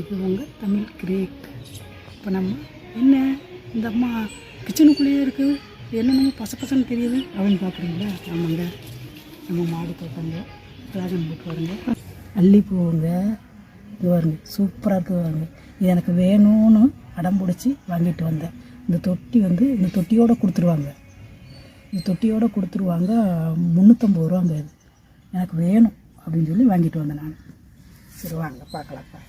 இது உங்கள் தமிழ் கிரேக். இப்போ நம்ம என்ன இந்த அம்மா கிச்சனுக்குள்ளேயே இருக்குது என்னென்னமோ பச பசன்னு தெரியுது அப்படின்னு பார்க்குறீங்களா? ஆமாங்க. நம்ம மாடி தோட்டங்க டிராகன் போட்டு வருங்க அல்லிப்பூவுங்க இது வருங்க சூப்பராக இருக்குது வருங்க இது எனக்கு வேணும்னு அடம் பிடிச்சி வாங்கிட்டு வந்தேன். இந்த தொட்டி வந்து இந்த தொட்டியோடு கொடுத்துருவாங்க. இந்த தொட்டியோடு கொடுத்துருவாங்க முந்நூற்றம்பது ரூபாங்க இது. எனக்கு வேணும் அப்படின்னு சொல்லி வாங்கிட்டு வந்தேன் நான். சரி வாங்க பார்க்கலாம்ப்பா.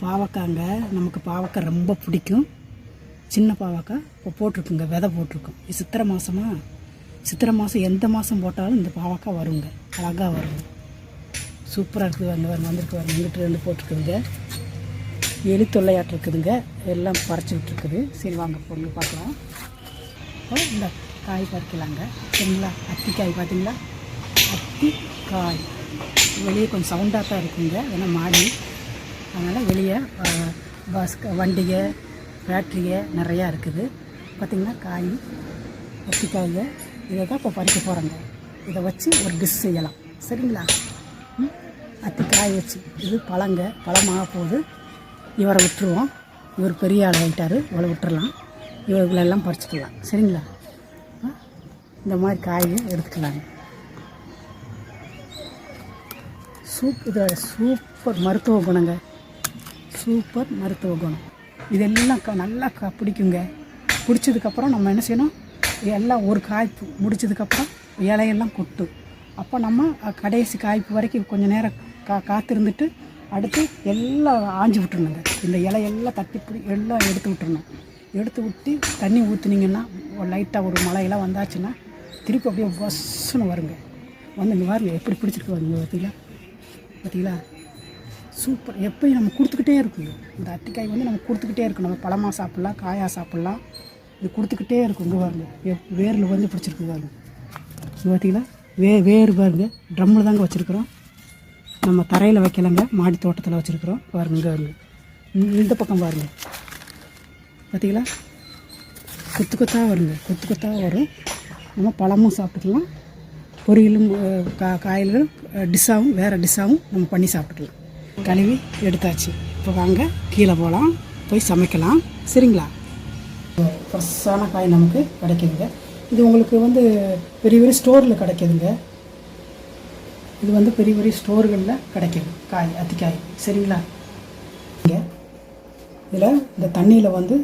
பாவக்காங்க நமக்கு பாவக்காய் ரொம்ப பிடிக்கும். சின்ன பாவக்காய் இப்போ போட்டிருக்குங்க விதை போட்டிருக்கோம். சித்திரை மாதமா சித்திரை மாதம் எந்த மாதம் போட்டாலும் இந்த பாவக்காய் வருங்க. அழகாக வரும். சூப்பராக இருக்குது வந்து வந்து வந்திருக்கு வரணும் இங்கிட்டு ரெண்டு போட்டிருக்குதுங்க. எலி தொல்லையாட்டு இருக்குதுங்க. எல்லாம் பறிச்சு விட்டுருக்குது. சரி வாங்க பொண்ணு பார்க்கலாம். இப்போ இந்த காய் பறிக்கலாங்க. சரிங்களா? அத்திக்காய் பார்த்தீங்களா? அத்திக்காய். வெளியே கொஞ்சம் சவுண்டாக தான் இருக்குங்க. ஏன்னா மாடி அதனால் வெளியே பஸ் வண்டிக ஃபேக்ட்ரிக நிறையா இருக்குது. பார்த்திங்கன்னா காய் அத்திக்காய்ங்க இதை தான் இப்போ பறிக்க போகிறோங்க இதை வச்சு ஒரு டிஷ் செய்யலாம். சரிங்களா? ம்? காய் வச்சு. இது பழங்க பழமாக போகுது இவரை விட்டுருவோம். இவர் பெரிய ஆள் ஆகிட்டார் இவளை விட்டுறலாம். இவர்களெல்லாம் பறிச்சுக்கலாம். சரிங்களா? இந்த மாதிரி காய் எடுத்துக்கலாங்க சூப் இது சூப்பர் மருத்துவ குணங்க. சூப்பர் மருத்துவ குணம். இதெல்லாம் க நல்லா க பிடிக்குங்க. பிடிச்சதுக்கப்புறம் நம்ம என்ன செய்யணும்? எல்லாம் ஒரு காய்ப்பு முடிச்சதுக்கப்புறம் இலையெல்லாம் கொட்டும் அப்போ நம்ம கடைசி காய்ப்பு வரைக்கும் கொஞ்சம் நேரம் கா காத்திருந்துட்டு அடுத்து எல்லாம் ஆஞ்சு விட்டுருணுங்க இந்த இலையெல்லாம் தட்டி பிடி எல்லாம் எடுத்து விட்டுருணும் எடுத்து விட்டு தண்ணி ஊற்றுனீங்கன்னா லைட்டாக ஒரு மழையெல்லாம் வந்தாச்சுன்னா திருப்பி அப்படியே பஸ்ஸுன்னு வருங்க. வந்து இங்கே பாருங்க எப்படி பிடிச்சிருக்கு பாருங்க பார்த்தீங்களா பார்த்தீங்களா சூப்பர். எப்பயும் நம்ம கொடுத்துக்கிட்டே இருக்குங்க இந்த அத்திக்காய் வந்து நம்ம கொடுத்துக்கிட்டே இருக்கும் நம்ம பழமாக சாப்பிட்லாம் காயாக சாப்பிட்லாம். இது கொடுத்துக்கிட்டே இருக்கும். இங்கே பாருங்க. எப் வேரில் வந்து பிடிச்சிருக்கு பாருங்க. இங்க பார்த்தீங்களா வே வேர் பாருங்க. ட்ரம்மில் தாங்க வச்சுருக்குறோம். நம்ம தரையில் வைக்கலங்க. மாடி தோட்டத்தில் வச்சுருக்குறோம். பாருங்க இங்கே பாருங்க. இந்த- பக்கம் பாருங்க. பார்த்தீங்களா கொத்து கொத்தாக வருங்க. கொத்து கொத்தாக வரும். நம்ம பழமும் சாப்பிட்டுக்கலாம். பொரியலும் கா காய்களும் டிஷ்ஷாகவும் வேறு டிஷ்ஷாகவும் நம்ம பண்ணி சாப்பிட்டுக்கலாம். கழுவி எடுத்தாச்சு. இப்போ வாங்க கீழே போகலாம் போய் சமைக்கலாம். சரிங்களா? ஃப்ரெஷ்ஷான காய் நமக்கு கிடைக்குதுங்க. இது உங்களுக்கு வந்து பெரிய பெரிய ஸ்டோரில் கிடைக்குதுங்க. இது வந்து பெரிய பெரிய ஸ்டோர்களில் கிடைக்கிது காய் அத்திக்காய். சரிங்களா? இங்கே இதில் இந்த தண்ணியில் வந்து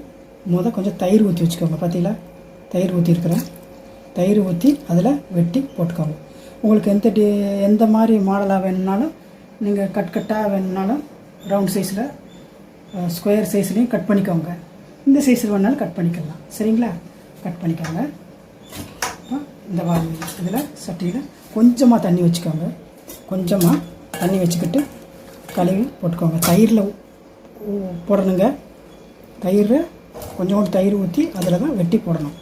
முத கொஞ்சம் தயிர் ஊற்றி வச்சுக்கோங்க. பார்த்தீங்களா? தயிர் ஊற்றிருக்கிறேன் தயிர் ஊற்றி அதில் வெட்டி போட்டுக்கோங்க. உங்களுக்கு எந்த டி எந்த மாதிரி மாடலாக வேணும்னாலும் நீங்கள் கட் கட்டாக வேணும்னாலும் ரவுண்ட் சைஸில் ஸ்கொயர் சைஸ்லேயும் கட் பண்ணிக்கோங்க. இந்த சைஸில் வேணாலும் கட் பண்ணிக்கலாம். சரிங்களா? கட் பண்ணிக்கோங்க. இந்த வால் இதில் சட்டியில் கொஞ்சமாக தண்ணி வச்சுக்கோங்க. கொஞ்சமாக தண்ணி வச்சுக்கிட்டு கழுவி போட்டுக்கோங்க. தயிரில் போடணுங்க. தயிர் கொஞ்சோண்டு தயிர் ஊற்றி அதில் தான் வெட்டி போடணும்.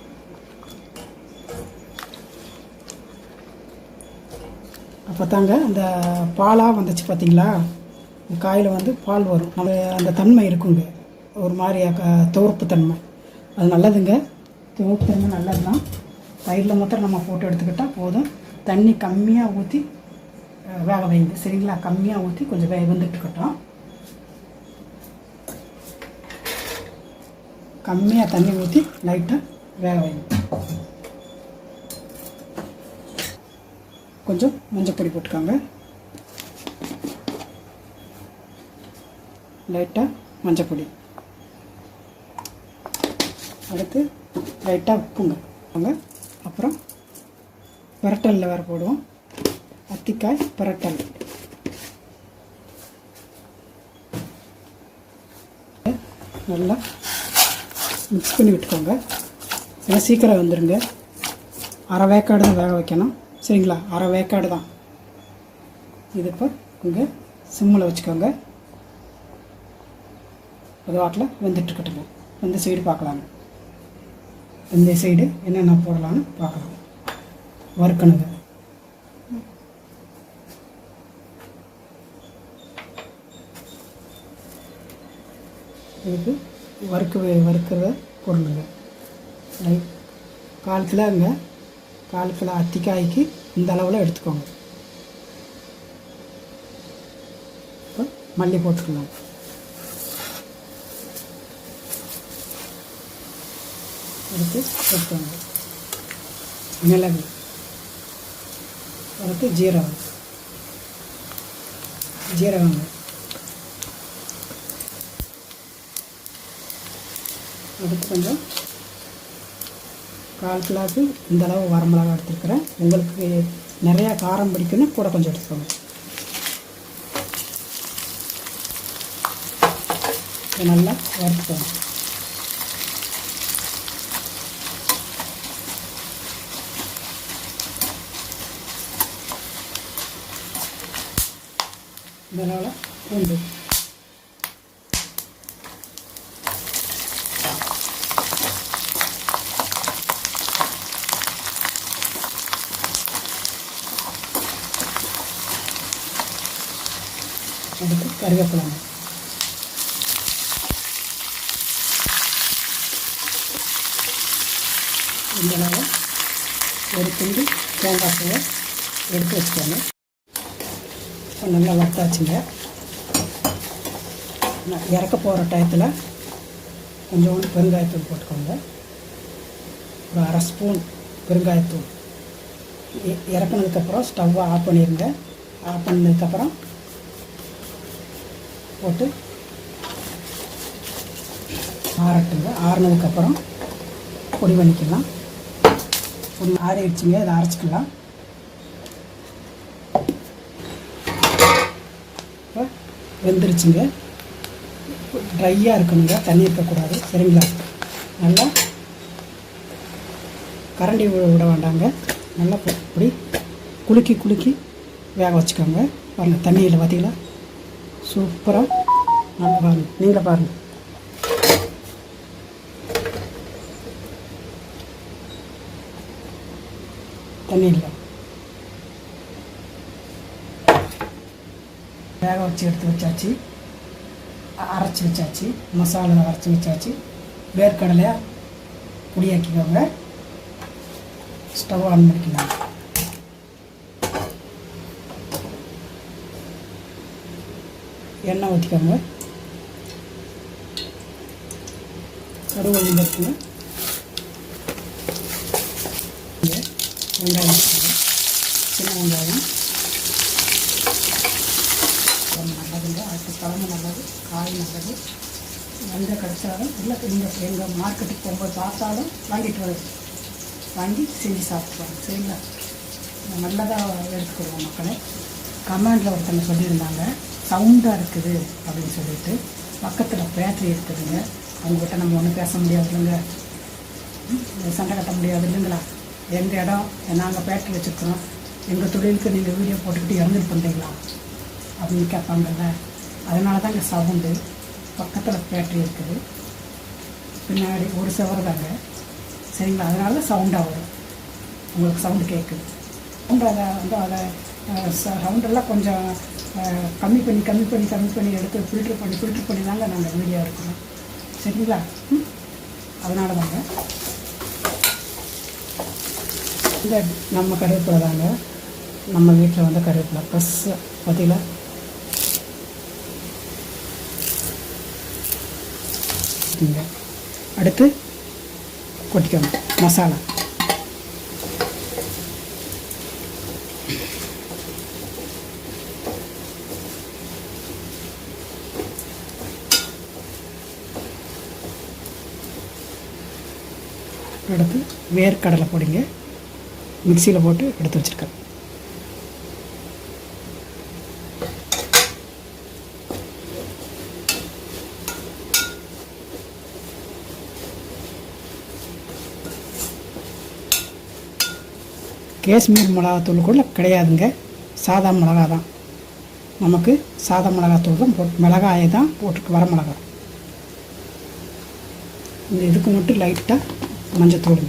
அப்போ தாங்க அந்த பாலாக வந்துச்சு பார்த்தீங்களா காயில் வந்து பால் வரும். நம்ம அந்த தன்மை இருக்குங்க. ஒரு மாதிரி க- துவர்ப்பு தன்மை. அது நல்லதுங்க. துவர்ப்பு தன்மை நல்லது தான் தயிரில் மாத்திரம் நம்ம போட்டு எடுத்துக்கிட்டால் போதும். தண்ணி கம்மியாக ஊற்றி வேக வைங்க. சரிங்களா? கம்மியாக ஊற்றி கொஞ்சம் வே வந்துட்டுக்கிட்டோம். கம்மியாக தண்ணி ஊற்றி லைட்டாக வேக வைங்க. கொஞ்சம் மஞ்சள் பொடி போட்டுக்கோங்க. லைட்டாக மஞ்சள் பொடி. அடுத்து லைட்டாக உப்புங்க. வாங்க. அப்புறம் பிரட்டலில் வேறு போடுவோம். அத்திக்காய் பிரட்டல். நல்லா மிக்ஸ் பண்ணி விட்டுக்கோங்க. ஏன்னா சீக்கிரம் வந்துடுங்க அரை வேக்காடு தான் வேக வைக்கணும். சரிங்களா? அரை வேக்காடு தான். இது இப்போ இங்கே சிம்மில் வச்சுக்கோங்க. அது வாட்டில் வெந்துட்டுருக்கட்டுங்க இந்த சைடு பார்க்கலாங்க. இந்த சைடு என்னென்ன போடலான்னு பார்க்கலாம். வறுக்கணுங்க. இதுக்கு வறுக்க வறுக்கிறத போடணுங்க காலத்தில் அங்கே கால் கிலோ அத்திக்காய்க்கு இந்த அளவில் எடுத்துக்கோங்க. இப்போ மல்லி போட்டுக்கலாம். எடுத்து போட்டுக்கோங்க மிளகு. அடுத்து ஜீரகம். ஜீரகம். அடுத்து கொஞ்சம் கால் கிளாஸு இந்த அளவு வரமிளகா எடுத்துருக்குறேன். உங்களுக்கு நிறையா காரம் பிடிக்குன்னு கூட கொஞ்சம் எடுத்துக்கோங்க. நல்லா வறுத்துக்கோங்க. இதனால் பூண்டு. அடுத்து கருவேப்பிலை. இந்த அளவு ஒரு துண்டு தேங்காய் பூவை எடுத்து வச்சுக்கோங்க. இப்போ நல்லா வறுத்தாச்சுங்க. நான் இறக்க போகிற டயத்தில் கொஞ்சோண்டு பெருங்காயத்தூள் போட்டுக்கோங்க. ஒரு அரை ஸ்பூன் பெருங்காயத்தூள். இ- இறக்குனதுக்கப்புறம் ஸ்டவ்வை ஆஃப் பண்ணிடுங்க ஆஃப் பண்ணதுக்கப்புறம் போட்டு ஆறட்டுங்க. ஆறுனதுக்கப்புறம் பொடி பண்ணிக்கலாம். பொடி ஆறிடுச்சுங்க. இதை அரைச்சிக்கலாம். இப்போ வெந்துருச்சுங்க. ட்ரையாக இருக்கணுங்க. தண்ணி இருக்கக்கூடாது. சரிங்களா? நல்லா கரண்டி விட வேண்டாங்க. நல்லா பொ- இப்படி குலுக்கி குலுக்கி வேக வச்சுக்கோங்க. பாருங்கள் தண்ணியில் பார்த்தீங்களா சூப்பராக நல்லா பாருங்கள் நீங்கள் பாருங்கள் தண்ணி இல்லை. வேக வச்சு எடுத்து வச்சாச்சு. அரைச்சி வச்சாச்சு. மசாலா அரைச்சி வச்சாச்சு. வேர்க்கடலையாக பொடியாக்கிக்கோங்க ஸ்டவ் ஆன் பண்ணிக்கலாம் எண்ணெய் ஊற்றிக்கோங்க கருவள்ளி இருக்குங்க வெங்காயம் சின்ன வெங்காயம். ரொம்ப நல்லதுங்க அடுத்த கிழங்கு நல்லது காய் நல்லது. எங்கே கிடைச்சாலும் இல்லை இந்த எங்கள் மார்க்கெட்டுக்கு போகும்போது பார்த்தாலும் வாங்கிட்டு வருது வாங்கி செஞ்சு சாப்பிடுவாங்க சரிங்களா? நல்லதாக எடுத்துக்கிடுவோம் மக்களை. கமெண்டில் ஒருத்தங்க சொல்லியிருந்தாங்க. சவுண்டாக இருக்குது அப்படின்னு சொல்லிட்டு பக்கத்தில் பேட்டரி இருக்குதுங்க. அவங்ககிட்ட நம்ம ஒன்றும் பேச முடியாது இல்லைங்க சண்டை கட்ட முடியாது இல்லைங்களா? எங்கள் இடம் நாங்கள் பேட்டரி வச்சுருக்கிறோம். எங்கள் தொழிலுக்கு நீங்கள் வீடியோ போட்டுக்கிட்டு இறந்துட்டு பண்ணுறீங்களா அப்படின்னு கேட்பாங்கல்ல. அதனால தான் இங்கே சவுண்டு. பக்கத்தில் பேட்டரி இருக்குது. பின்னாடி ஒரு செவர் தாங்க. சரிங்களா? அதனால தான் சவுண்டாக வரும். உங்களுக்கு சவுண்டு கேட்குது. சவுண்டு அதை வந்து அதை சவுண்டெல்லாம் கொஞ்சம் கம்மி பண்ணி கம்மி பண்ணி கம்மி பண்ணி எடுத்து ஃபில்ட்ரு பண்ணி ஃபில்ட்ரு பண்ணி தாங்க நாங்கள் வீடியோ எடுக்கிறோம் சரிங்களா? ம்? அதனால தாங்க இந்த நம்ம கருவேப்பிலை தாங்க. நம்ம வீட்டில் வந்து கருவேப்பிலை. ப்ளஸ்ஸு பார்த்தீங்களா அடுத்து கொட்டிக்கணும். மசாலா. அடுத்து வேர்க்கடலை போடுங்க மிக்சியில் போட்டு எடுத்து வச்சுருக்கேன். காஷ்மீர் மிளகாத்தூள் கூட கிடையாதுங்க. சாதா மிளகா தான் நமக்கு சாதா மிளகாத்தூள் தான் போட்டு மிளகாயை தான் போட்டு வர மிளகா. இந்த இதுக்கு மட்டும் லைட்டாக மஞ்சத்தூள்.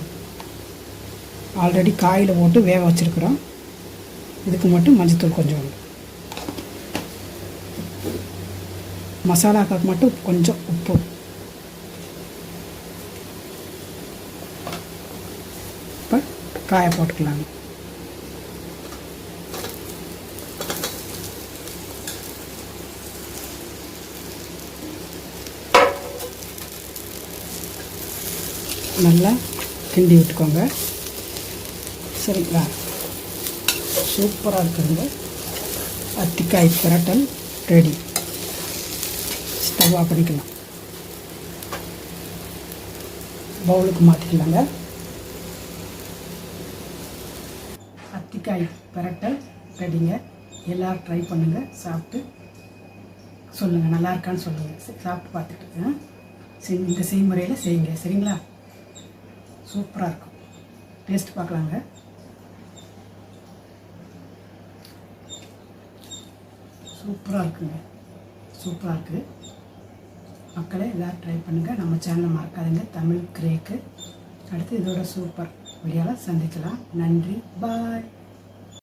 ஆல்ரெடி காயில் போட்டு வேக வச்சுருக்குறோம். இதுக்கு மட்டும் மஞ்சத்தூள் கொஞ்சம். மசாலாக்காக்கு மட்டும் கொஞ்சம் உப்பு. இப்போ காய போட்டுக்கலாங்க. நல்லா கிண்டி விட்டுக்கோங்க. சரிங்களா சூப்பராக இருக்குதுங்க அத்திக்காய் பிரட்டல் ரெடி. ஸ்டவ்வாக பண்ணிக்கலாம். பவுலுக்கு மாற்றிக்கலாங்க அத்திக்காய் பிரட்டல் ரெடிங்க. எல்லோரும் ட்ரை பண்ணுங்கள் சாப்பிட்டு சொல்லுங்கள் நல்லா இருக்கான்னு சொல்லுங்கள் சாப்பிட்டு பார்த்துட்டு இந்த செய்முறையில் செய்யுங்க. சரிங்களா? சூப்பராக இருக்கும். டேஸ்ட் பார்க்கலாங்க. சூப்பராக இருக்குங்க. சூப்பராக இருக்குது மக்களே எல்லோரும் ட்ரை பண்ணுங்கள் நம்ம சேனலை மறக்காதுங்க. தமிழ் கிரேக்கு. அடுத்து இதோட சூப்பர் வீடியோவில் சந்திக்கலாம். நன்றி. பாய்